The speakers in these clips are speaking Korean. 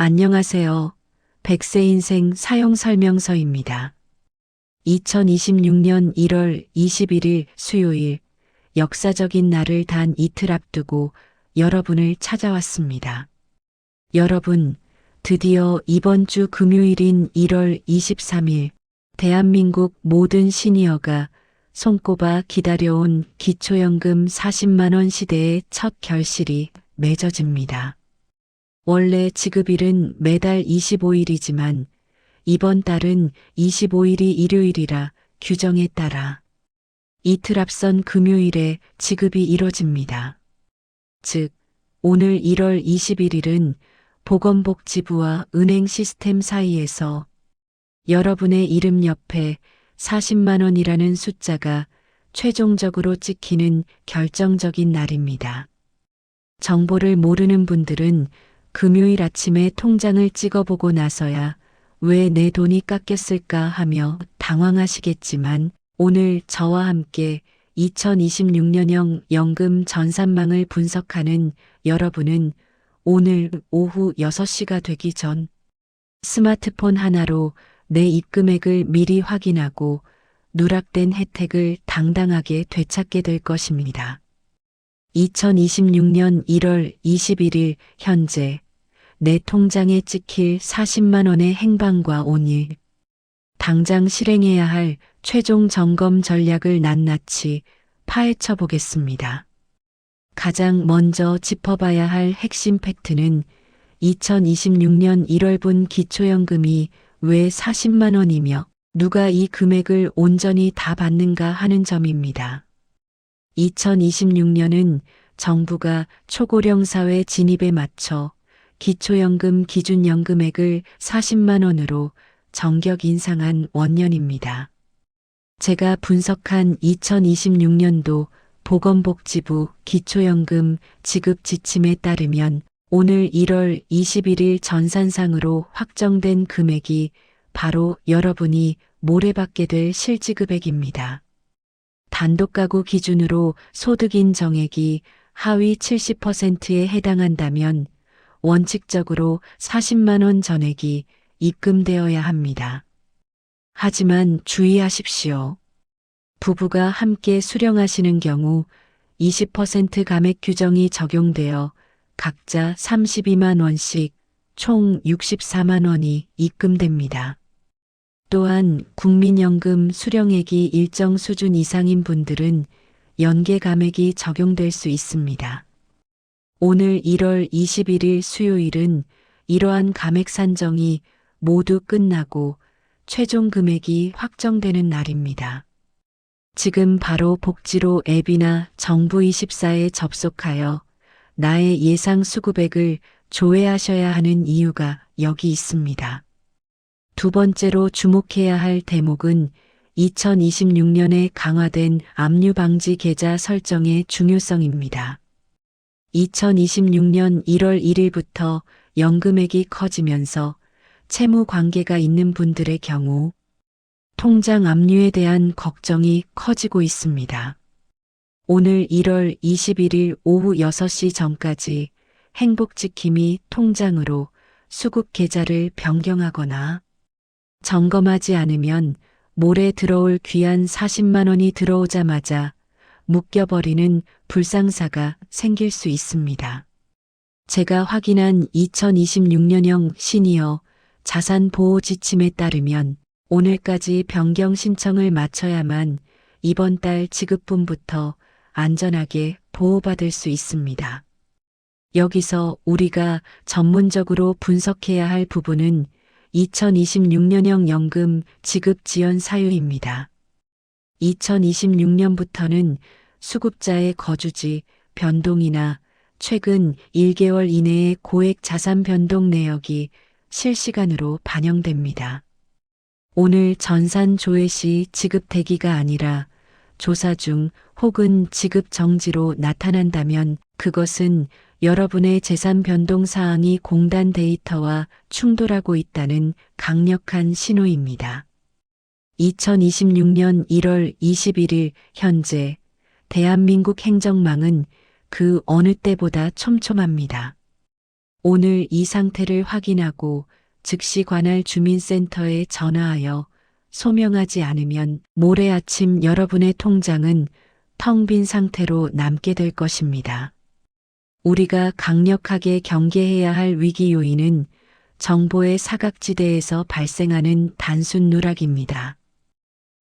안녕하세요. 백세 인생 사용 설명서입니다. 2026년 1월 21일 수요일 역사적인 날을 단 이틀 앞두고 여러분을 찾아왔습니다. 여러분, 드디어 이번 주 금요일인 1월 23일 대한민국 모든 시니어가 손꼽아 기다려온 기초연금 40만원 시대의 첫 결실이 맺어집니다. 원래 지급일은 매달 25일이지만 이번 달은 25일이 일요일이라 규정에 따라 이틀 앞선 금요일에 지급이 이뤄집니다. 즉, 오늘 1월 21일은 보건복지부와 은행 시스템 사이에서 여러분의 이름 옆에 40만 원이라는 숫자가 최종적으로 찍히는 결정적인 날입니다. 정보를 모르는 분들은 금요일 아침에 통장을 찍어보고 나서야 왜 내 돈이 깎였을까 하며 당황하시겠지만 오늘 저와 함께 2026년형 연금 전산망을 분석하는 여러분은 오늘 오후 6시가 되기 전 스마트폰 하나로 내 입금액을 미리 확인하고 누락된 혜택을 당당하게 되찾게 될 것입니다. 2026년 1월 21일 현재 내 통장에 찍힐 40만 원의 행방과 온일, 당장 실행해야 할 최종 점검 전략을 낱낱이 파헤쳐 보겠습니다. 가장 먼저 짚어봐야 할 핵심 팩트는 2026년 1월분 기초연금이 왜 40만 원이며 누가 이 금액을 온전히 다 받는가 하는 점입니다. 2026년은 정부가 초고령 사회 진입에 맞춰 기초연금 기준연금액을 40만 원으로 정격 인상한 원년입니다. 제가 분석한 2026년도 보건복지부 기초연금 지급 지침에 따르면 오늘 1월 21일 전산상으로 확정된 금액이 바로 여러분이 모레 받게 될 실지급액입니다. 단독가구 기준으로 소득인 정액이 하위 70%에 해당한다면 원칙적으로 40만원 전액이 입금되어야 합니다. 하지만 주의하십시오. 부부가 함께 수령하시는 경우 20% 감액 규정이 적용되어 각자 32만 원씩 총 64만 원이 입금됩니다. 또한 국민연금 수령액이 일정 수준 이상인 분들은 연계 감액이 적용될 수 있습니다. 오늘 1월 21일 수요일은 이러한 감액 산정이 모두 끝나고 최종 금액이 확정되는 날입니다. 지금 바로 복지로 앱이나 정부24에 접속하여 나의 예상 수급액을 조회하셔야 하는 이유가 여기 있습니다. 두 번째로 주목해야 할 대목은 2026년에 강화된 압류 방지 계좌 설정의 중요성입니다. 2026년 1월 1일부터 연금액이 커지면서 채무 관계가 있는 분들의 경우 통장 압류에 대한 걱정이 커지고 있습니다. 오늘 1월 21일 오후 6시 전까지 행복지킴이 통장으로 수급 계좌를 변경하거나 점검하지 않으면 모레 들어올 귀한 40만 원이 들어오자마자 묶여버리는 불상사가 생길 수 있습니다. 제가 확인한 2026년형 시니어 자산 보호 지침에 따르면 오늘까지 변경 신청을 마쳐야만 이번 달 지급분부터 안전하게 보호받을 수 있습니다. 여기서 우리가 전문적으로 분석해야 할 부분은 2026년형 연금 지급 지연 사유입니다. 2026년부터는 수급자의 거주지 변동이나 최근 1개월 이내의 고액 자산 변동 내역이 실시간으로 반영됩니다. 오늘 전산 조회 시 지급 대기가 아니라 조사 중 혹은 지급 정지로 나타난다면 그것은 여러분의 재산 변동 사항이 공단 데이터와 충돌하고 있다는 강력한 신호입니다. 2026년 1월 21일 현재 대한민국 행정망은 그 어느 때보다 촘촘합니다. 오늘 이 상태를 확인하고 즉시 관할 주민센터에 전화하여 소명하지 않으면 모레 아침 여러분의 통장은 텅 빈 상태로 남게 될 것입니다. 우리가 강력하게 경계해야 할 위기 요인은 정보의 사각지대에서 발생하는 단순 누락입니다.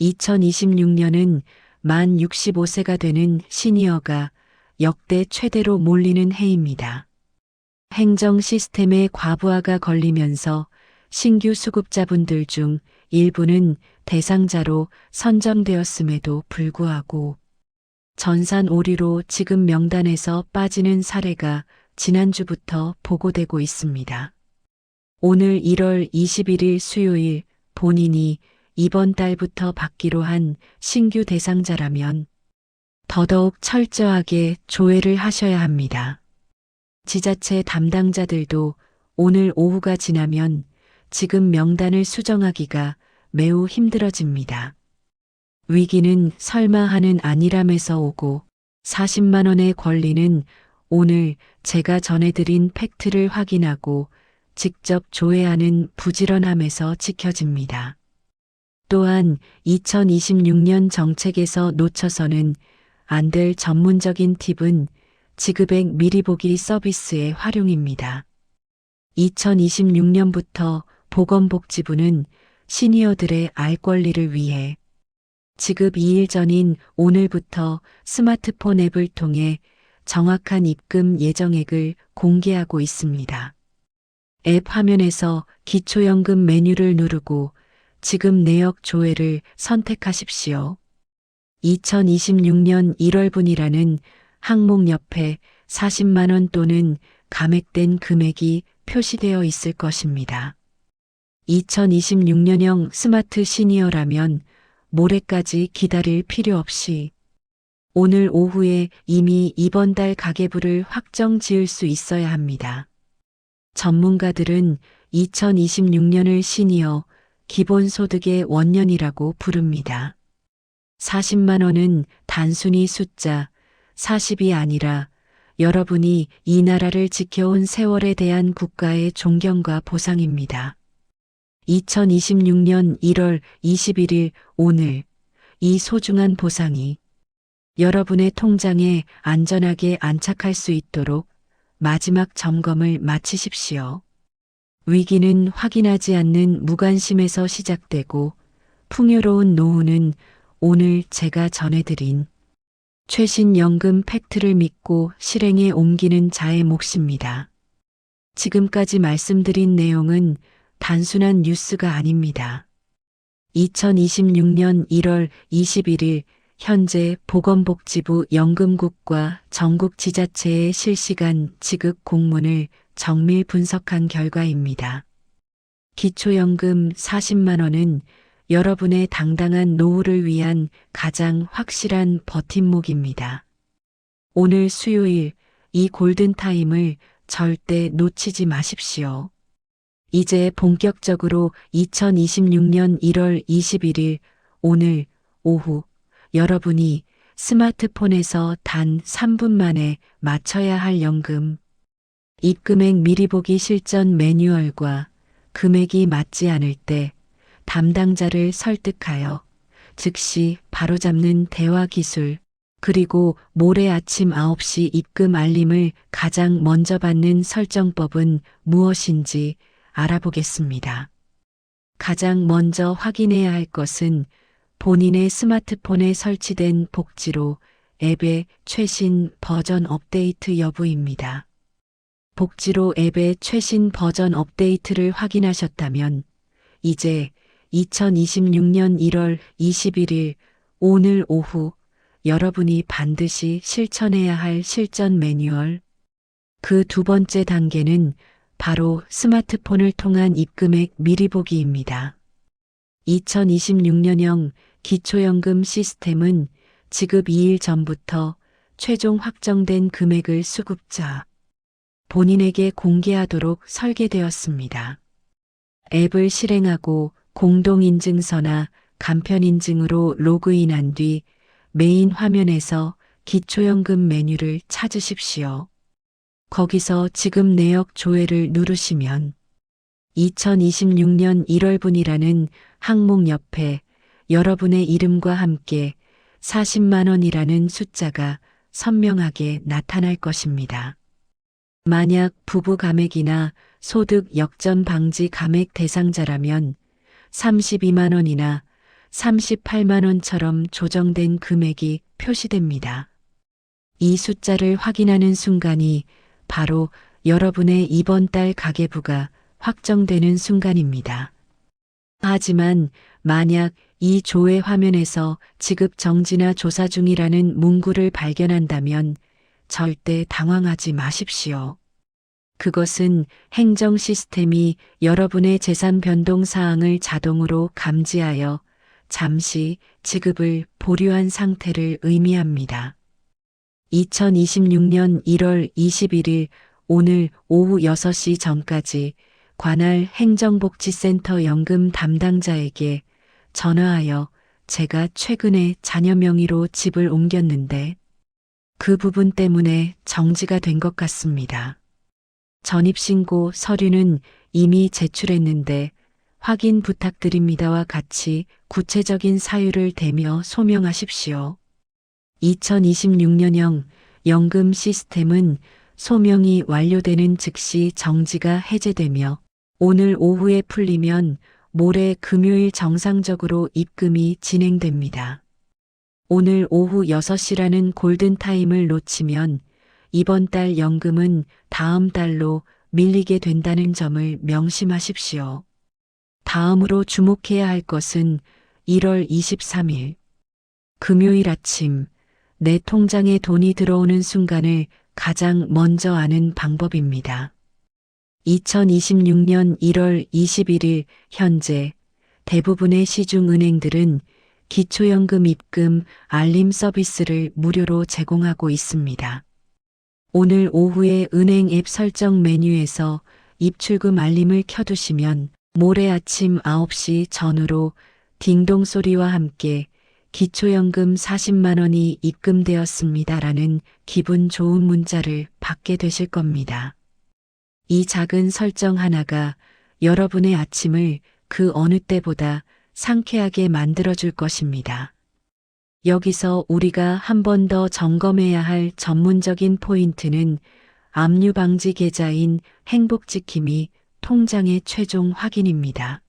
2026년은 만 65세가 되는 시니어가 역대 최대로 몰리는 해입니다. 행정 시스템의 과부하가 걸리면서 신규 수급자분들 중 일부는 대상자로 선정되었음에도 불구하고 전산 오류로 지금 명단에서 빠지는 사례가 지난주부터 보고되고 있습니다. 오늘 1월 21일 수요일 본인이 이번 달부터 받기로 한 신규 대상자라면 더더욱 철저하게 조회를 하셔야 합니다. 지자체 담당자들도 오늘 오후가 지나면 지금 명단을 수정하기가 매우 힘들어집니다. 위기는 설마 하는 아니람에서 오고 40만 원의 권리는 오늘 제가 전해드린 팩트를 확인하고 직접 조회하는 부지런함에서 지켜집니다. 또한 2026년 정책에서 놓쳐서는 안 될 전문적인 팁은 지급액 미리 보기 서비스의 활용입니다. 2026년부터 보건복지부는 시니어들의 알 권리를 위해 지급 2일 전인 오늘부터 스마트폰 앱을 통해 정확한 입금 예정액을 공개하고 있습니다. 앱 화면에서 기초연금 메뉴를 누르고 지금 내역 조회를 선택하십시오. 2026년 1월분이라는 항목 옆에 40만원 또는 감액된 금액이 표시되어 있을 것입니다. 2026년형 스마트 시니어라면 모레까지 기다릴 필요 없이 오늘 오후에 이미 이번 달 가계부를 확정 지을 수 있어야 합니다. 전문가들은 2026년을 시니어 기본소득의 원년이라고 부릅니다. 40만 원은 단순히 숫자 40이 아니라 여러분이 이 나라를 지켜온 세월에 대한 국가의 존경과 보상입니다. 2026년 1월 21일 오늘 이 소중한 보상이 여러분의 통장에 안전하게 안착할 수 있도록 마지막 점검을 마치십시오. 위기는 확인하지 않는 무관심에서 시작되고 풍요로운 노후는 오늘 제가 전해드린 최신 연금 팩트를 믿고 실행에 옮기는 자의 몫입니다. 지금까지 말씀드린 내용은 단순한 뉴스가 아닙니다. 2026년 1월 21일 현재 보건복지부 연금국과 전국 지자체의 실시간 지급 공문을 정밀 분석한 결과입니다. 기초연금 40만 원은 여러분의 당당한 노후를 위한 가장 확실한 버팀목입니다. 오늘 수요일 이 골든타임을 절대 놓치지 마십시오. 이제 본격적으로 2026년 1월 21일 오늘 오후 여러분이 스마트폰에서 단 3분 만에 맞춰야 할 연금, 입금액 미리 보기 실전 매뉴얼과 금액이 맞지 않을 때 담당자를 설득하여 즉시 바로잡는 대화 기술, 그리고 모레 아침 9시 입금 알림을 가장 먼저 받는 설정법은 무엇인지 알아보겠습니다. 가장 먼저 확인해야 할 것은 본인의 스마트폰에 설치된 복지로 앱의 최신 버전 업데이트 여부입니다. 복지로 앱의 최신 버전 업데이트를 확인하셨다면 이제 2026년 1월 21일 오늘 오후 여러분이 반드시 실천해야 할 실전 매뉴얼 그 두 번째 단계는 바로 스마트폰을 통한 입금액 미리 보기입니다. 2026년형 기초연금 시스템은 지급 2일 전부터 최종 확정된 금액을 수급자 본인에게 공개하도록 설계되었습니다. 앱을 실행하고 공동인증서나 간편인증으로 로그인한 뒤 메인 화면에서 기초연금 메뉴를 찾으십시오. 거기서 지급 내역 조회를 누르시면 2026년 1월분이라는 항목 옆에 여러분의 이름과 함께 40만 원이라는 숫자가 선명하게 나타날 것입니다. 만약 부부 감액이나 소득 역전 방지 감액 대상자라면 32만 원이나 38만 원처럼 조정된 금액이 표시됩니다. 이 숫자를 확인하는 순간이 바로 여러분의 이번 달 가계부가 확정되는 순간입니다. 하지만 만약 이 조회 화면에서 지급 정지나 조사 중이라는 문구를 발견한다면 절대 당황하지 마십시오. 그것은 행정 시스템이 여러분의 재산 변동 사항을 자동으로 감지하여 잠시 지급을 보류한 상태를 의미합니다. 2026년 1월 21일 오늘 오후 6시 전까지 관할 행정복지센터 연금 담당자에게 전화하여 제가 최근에 자녀 명의로 집을 옮겼는데 그 부분 때문에 정지가 된 것 같습니다. 전입신고 서류는 이미 제출했는데 확인 부탁드립니다와 같이 구체적인 사유를 대며 소명하십시오. 2026년형 연금 시스템은 소명이 완료되는 즉시 정지가 해제되며 오늘 오후에 풀리면 모레 금요일 정상적으로 입금이 진행됩니다. 오늘 오후 6시라는 골든타임을 놓치면 이번 달 연금은 다음 달로 밀리게 된다는 점을 명심하십시오. 다음으로 주목해야 할 것은 1월 23일 금요일 아침 내 통장에 돈이 들어오는 순간을 가장 먼저 아는 방법입니다. 2026년 1월 21일 현재 대부분의 시중은행들은 기초연금 입금 알림 서비스를 무료로 제공하고 있습니다. 오늘 오후에 은행 앱 설정 메뉴에서 입출금 알림을 켜두시면 모레 아침 9시 전후로 딩동 소리와 함께 기초연금 40만 원이 입금되었습니다 라는 기분 좋은 문자를 받게 되실 겁니다. 이 작은 설정 하나가 여러분의 아침을 그 어느 때보다 상쾌하게 만들어줄 것입니다. 여기서 우리가 한 번 더 점검해야 할 전문적인 포인트는 압류 방지 계좌인 행복지킴이 통장의 최종 확인입니다.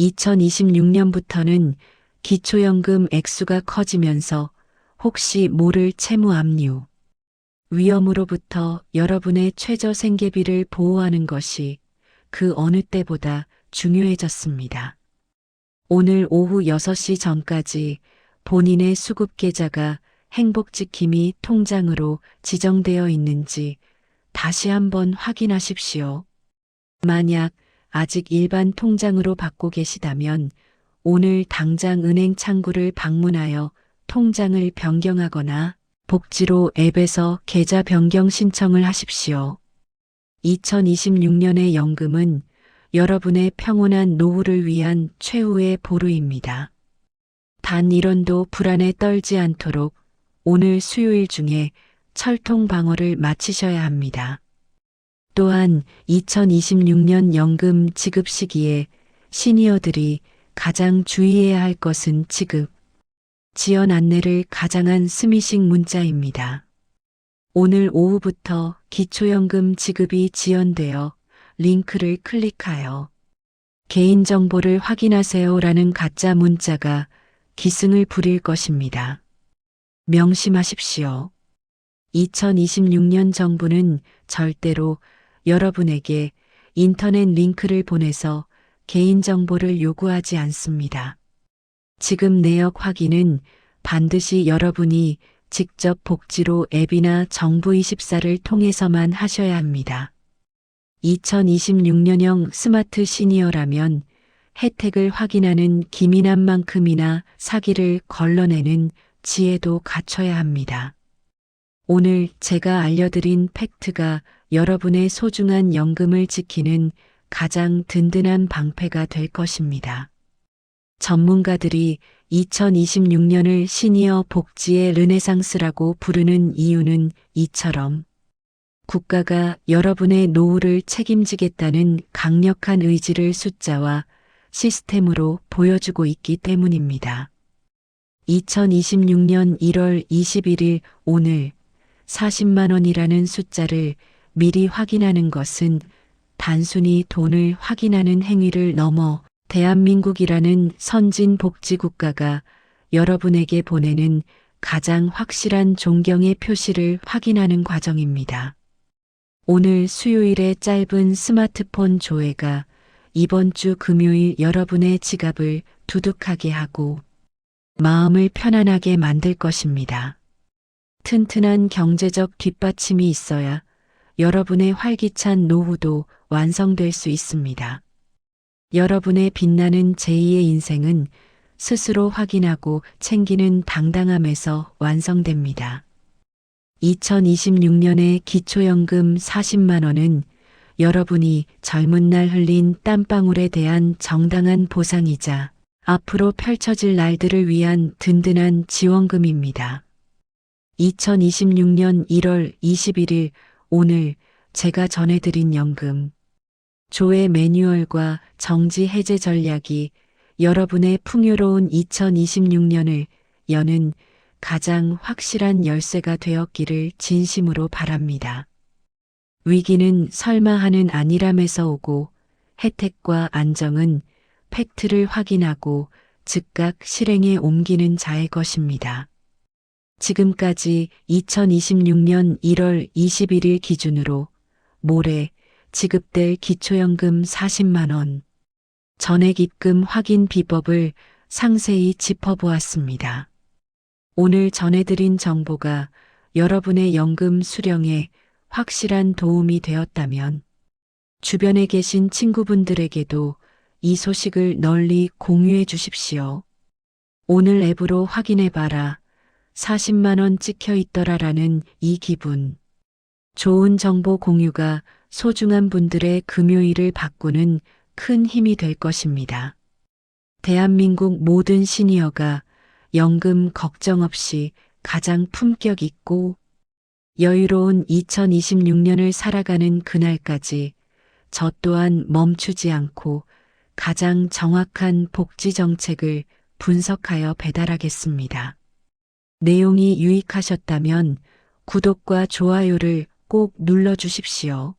2026년부터는 기초연금 액수가 커지면서 혹시 모를 채무 압류, 위험으로부터 여러분의 최저 생계비를 보호하는 것이 그 어느 때보다 중요해졌습니다. 오늘 오후 6시 전까지 본인의 수급 계좌가 행복지킴이 통장으로 지정되어 있는지 다시 한번 확인하십시오. 만약 아직 일반 통장으로 받고 계시다면 오늘 당장 은행 창구를 방문하여 통장을 변경하거나 복지로 앱에서 계좌 변경 신청을 하십시오. 2026년의 연금은 여러분의 평온한 노후를 위한 최후의 보루입니다. 단 1원도 불안에 떨지 않도록 오늘 수요일 중에 철통 방어를 마치셔야 합니다. 또한 2026년 연금 지급 시기에 시니어들이 가장 주의해야 할 것은 지급, 지연 안내를 가장한 스미싱 문자입니다. 오늘 오후부터 기초연금 지급이 지연되어 링크를 클릭하여 개인정보를 확인하세요라는 가짜 문자가 기승을 부릴 것입니다. 명심하십시오. 2026년 정부는 절대로 여러분에게 인터넷 링크를 보내서 개인정보를 요구하지 않습니다. 지금 내역 확인은 반드시 여러분이 직접 복지로 앱이나 정부24를 통해서만 하셔야 합니다. 2026년형 스마트 시니어라면 혜택을 확인하는 기민한 만큼이나 사기를 걸러내는 지혜도 갖춰야 합니다. 오늘 제가 알려드린 팩트가 여러분의 소중한 연금을 지키는 가장 든든한 방패가 될 것입니다. 전문가들이 2026년을 시니어 복지의 르네상스라고 부르는 이유는 이처럼 국가가 여러분의 노후를 책임지겠다는 강력한 의지를 숫자와 시스템으로 보여주고 있기 때문입니다. 2026년 1월 21일 오늘 40만 원이라는 숫자를 미리 확인하는 것은 단순히 돈을 확인하는 행위를 넘어 대한민국이라는 선진 복지 국가가 여러분에게 보내는 가장 확실한 존경의 표시를 확인하는 과정입니다. 오늘 수요일의 짧은 스마트폰 조회가 이번 주 금요일 여러분의 지갑을 두둑하게 하고 마음을 편안하게 만들 것입니다. 튼튼한 경제적 뒷받침이 있어야 여러분의 활기찬 노후도 완성될 수 있습니다. 여러분의 빛나는 제2의 인생은 스스로 확인하고 챙기는 당당함에서 완성됩니다. 2026년의 기초연금 40만 원은 여러분이 젊은 날 흘린 땀방울에 대한 정당한 보상이자 앞으로 펼쳐질 날들을 위한 든든한 지원금입니다. 2026년 1월 21일 오늘 제가 전해드린 연금 조회 매뉴얼과 정지 해제 전략이 여러분의 풍요로운 2026년을 여는 가장 확실한 열쇠가 되었기를 진심으로 바랍니다. 위기는 설마 하는 아니람에서 오고 혜택과 안정은 팩트를 확인하고 즉각 실행에 옮기는 자의 것입니다. 지금까지 2026년 1월 21일 기준으로 모레 지급될 기초연금 40만 원, 전액 입금 확인 비법을 상세히 짚어보았습니다. 오늘 전해드린 정보가 여러분의 연금 수령에 확실한 도움이 되었다면 주변에 계신 친구분들에게도 이 소식을 널리 공유해 주십시오. 오늘 앱으로 확인해 봐라. 40만원 찍혀 있더라라는 이 기분. 좋은 정보 공유가 소중한 분들의 금요일을 바꾸는 큰 힘이 될 것입니다. 대한민국 모든 시니어가 연금 걱정 없이 가장 품격 있고 여유로운 2026년을 살아가는 그날까지 저 또한 멈추지 않고 가장 정확한 복지 정책을 분석하여 배달하겠습니다. 내용이 유익하셨다면 구독과 좋아요를 꼭 눌러주십시오.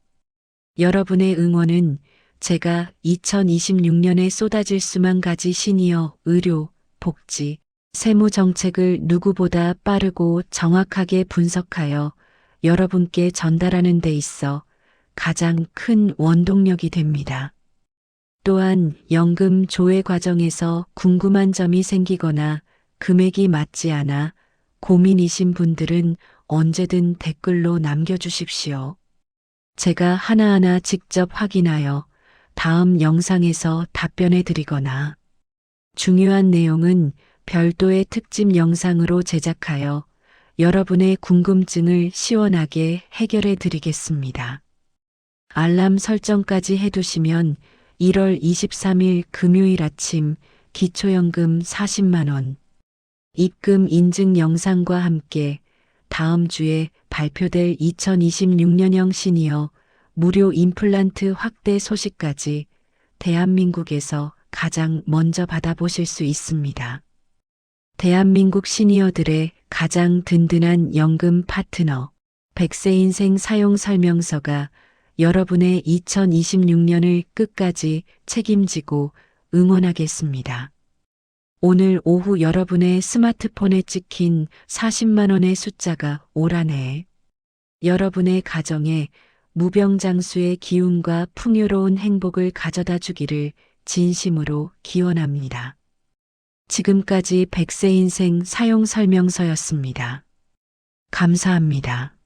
여러분의 응원은 제가 2026년에 쏟아질 수만 가지 시니어 의료, 복지, 세무 정책을 누구보다 빠르고 정확하게 분석하여 여러분께 전달하는 데 있어 가장 큰 원동력이 됩니다. 또한 연금 조회 과정에서 궁금한 점이 생기거나 금액이 맞지 않아 고민이신 분들은 언제든 댓글로 남겨주십시오. 제가 하나하나 직접 확인하여 다음 영상에서 답변해 드리거나 중요한 내용은 별도의 특집 영상으로 제작하여 여러분의 궁금증을 시원하게 해결해 드리겠습니다. 알람 설정까지 해두시면 1월 23일 금요일 아침 기초연금 40만원 입금 인증 영상과 함께 다음 주에 발표될 2026년형 시니어 무료 임플란트 확대 소식까지 대한민국에서 가장 먼저 받아보실 수 있습니다. 대한민국 시니어들의 가장 든든한 연금 파트너, 백세 인생 사용 설명서가 여러분의 2026년을 끝까지 책임지고 응원하겠습니다. 오늘 오후 여러분의 스마트폰에 찍힌 40만원의 숫자가 오라네. 여러분의 가정에 무병장수의 기운과 풍요로운 행복을 가져다 주기를 진심으로 기원합니다. 지금까지 백세 인생 사용 설명서였습니다. 감사합니다.